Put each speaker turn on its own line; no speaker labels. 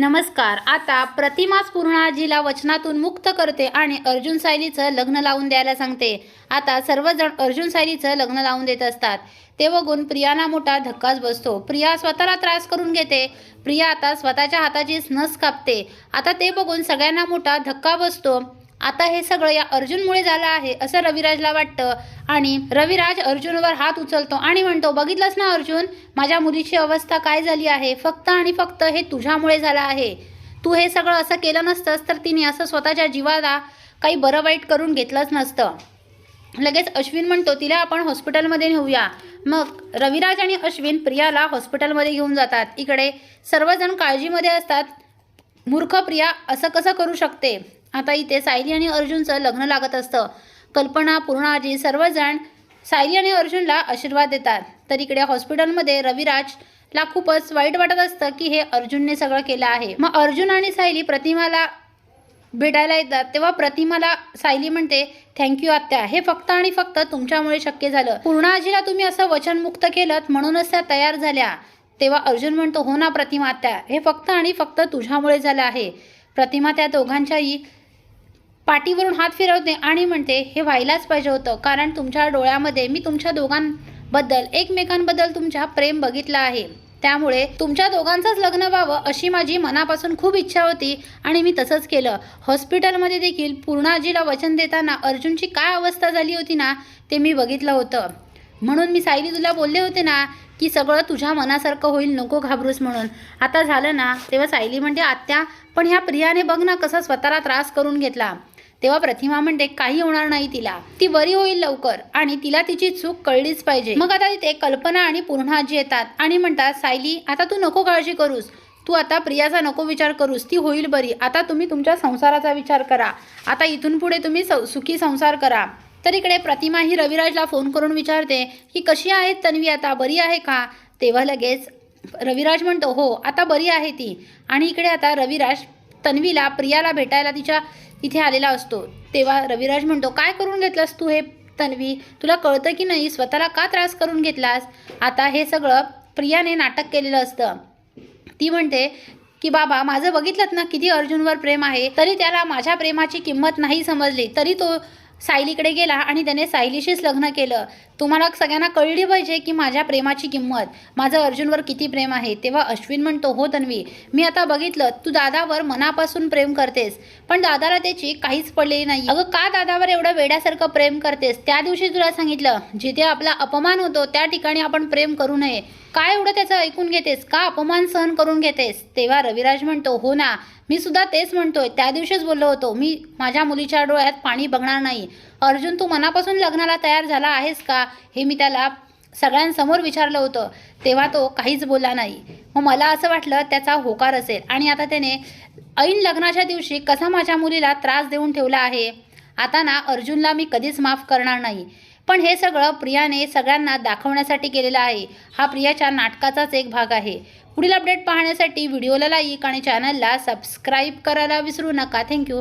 नमस्कार. आता प्रतिमा स्पूर्णाजीला वचनातून मुक्त करते आणि अर्जुन सायलीचं लग्न लावून द्यायला सांगते. आता सर्वजण अर्जुन सायलीचं लग्न लावून देत असतात. ते बघून प्रियाला मोठा धक्काच बसतो. प्रिया स्वतःला त्रास करून घेते. प्रिया आता स्वतःच्या हाताचीच नस कापते. आता ते बघून सगळ्यांना मोठा धक्का बसतो. आता हे सगळं या अर्जुनमुळे झालं आहे असं रविराजला वाटतं. आणि रविराज अर्जुनवर हात उचलतो आणि म्हणतो बघितलंस ना अर्जुन माझ्या मुलीची अवस्था काय झाली आहे? फक्त आणि फक्त हे तुझ्यामुळे झालं आहे. तू हे सगळं असं केलं नसतंस तर तिने असं स्वतःच्या जीवाला काही बरं वाईट करून घेतलंच नसतं. लगेच अश्विन म्हणतो तिला आपण हॉस्पिटलमध्ये नेऊया. मग रविराज आणि अश्विन प्रियाला हॉस्पिटलमध्ये घेऊन जातात. इकडे सर्वजण काळजीमध्ये असतात. मूर्ख प्रिया असं कसं करू शकते? आता इथे सायली आणि अर्जुनचं लग्न लागत असतं. कल्पना पूर्णाजी सर्वजण सायली आणि अर्जुनला आशीर्वाद देतात. तर इकडे हॉस्पिटलमध्ये रविराजला खूपच वाईट वाटत असतं की हे अर्जुनने सगळं केलं आहे. मग अर्जुन आणि सायली प्रतिमाला भेटायला येतात. तेव्हा प्रतिमाला सायली म्हणते थँक्यू आत्या. हे फक्त आणि फक्त तुमच्यामुळे शक्य झालं. पूर्णाजीला तुम्ही असं वचनमुक्त केलं म्हणूनच त्या तयार झाल्या. तेव्हा अर्जुन म्हणतो हो ना प्रतिमा आत्या. हे फक्त आणि फक्त तुझ्यामुळे झालं आहे. प्रतिमा त्या दोघांच्याही पाठीवरून हात फिरवते आणि म्हणते हे व्हायलाच पाहिजे होतं कारण तुमच्या डोळ्यामध्ये मी तुमच्या दोघांबद्दल एकमेकांबद्दल तुमच्या प्रेम बघितलं आहे. त्यामुळे तुमच्या दोघांचंच लग्न व्हावं अशी माझी मनापासून खूप इच्छा होती आणि मी तसंच केलं. हॉस्पिटलमध्ये देखील पूर्णाजीला वचन देताना अर्जुनची काय अवस्था झाली होती ना ते मी बघितलं होतं. म्हणून मी सायली तुला बोलले होते ना की सगळं तुझ्या मनासारखं होईल नको घाबरूस म्हणून. आता झालं ना तेव्हा सायली म्हणते आत्या पण ह्या प्रियाने बघ ना कसा स्वतःला त्रास करून घेतला. तेव्हा प्रतिमा म्हणते काही होणार नाही तिला. ती बरी होईल लवकर आणि तिला तिची चूक कळलीच पाहिजे. मग आता तिथे कल्पना आणि पूर्ण येतात आणि म्हणतात सायली आता तू नको काळजी करूस. तू आता प्रियाचा नको विचार करूस. ती होईल बरी. आता तुम्ही तुमच्या संसाराचा विचार करा. आता इथून पुढे तुम्ही सुखी संसार करा. तर इकडे प्रतिमा ही रविराजला फोन करून विचारते की कशी आहे तन्वी? आता बरी आहे का? तेव्हा लगेच रविराज म्हणतो हो आता बरी आहे ती. आणि इकडे आता रविराज तन्वीला प्रियाला भेटायला तिच्या इथे आलेला असतो. तेव्हा रविराज म्हणतो काय करून घेतलंस तू हे तन्वी? तुला कळतं की नाही? स्वतःला का त्रास करून घेतलास? आता हे सगळं प्रियाने नाटक केलेलं असतं. ती म्हणते की बाबा माझं बघितलं ना किती अर्जुनवर प्रेम आहे तरी त्याला माझ्या प्रेमाची किंमत नाही समजली. तरी तो सायलीकडे गेला आणि त्याने सायलीशीच लग्न केलं. तुम्हाला सगळ्यांना कळली पाहिजे की माझ्या प्रेमाची किंमत माझं अर्जुनवर किती प्रेम आहे तेव्हा अश्विन म्हणतो हो तन्वी मी आता बघितलं तू दादावर मनापासून प्रेम करतेस पण दादाला त्याची काहीच पडलेली नाही अगं का दादावर एवढं वेड्यासारखं प्रेम करतेस? त्या दिवशी तुला सांगितलं जिथे आपला अपमान होतो त्या ठिकाणी आपण प्रेम करू नये. काय एवढं त्याचं ऐकून घेतेस? का अपमान सहन करून घेतेस? तेव्हा रविराज म्हणतो हो ना मी सुद्धा तेच म्हणतोय. त्या दिवशीच बोललो होतो मी माझ्या मुलीच्या डोळ्यात पाणी बघणार नाही. अर्जुन तू मनापासून लग्नाला तयार झाला आहेस का? हे मी त्याला सगळ्यांसमोर विचारलं होतं. तेव्हा तो काहीच बोलला नाही. मग मला असं वाटलं त्याचा होकार असेल. आणि आता त्याने ऐन लग्नाच्या दिवशी कसा माझ्या मुलीला त्रास देऊन ठेवला आहे? आता ना अर्जुनला मी कधीच माफ करणार नाही. पण हे सगळं प्रियाने सगळ्यांना दाखवण्यासाठी केलेलं आहे. हा प्रियाच्या नाटकाचाच एक भाग आहे. पुढील अपडेट पाहण्यासाठी व्हिडिओला लाईक आणि चॅनलला सबस्क्राईब करायला विसरू नका. थँक्यू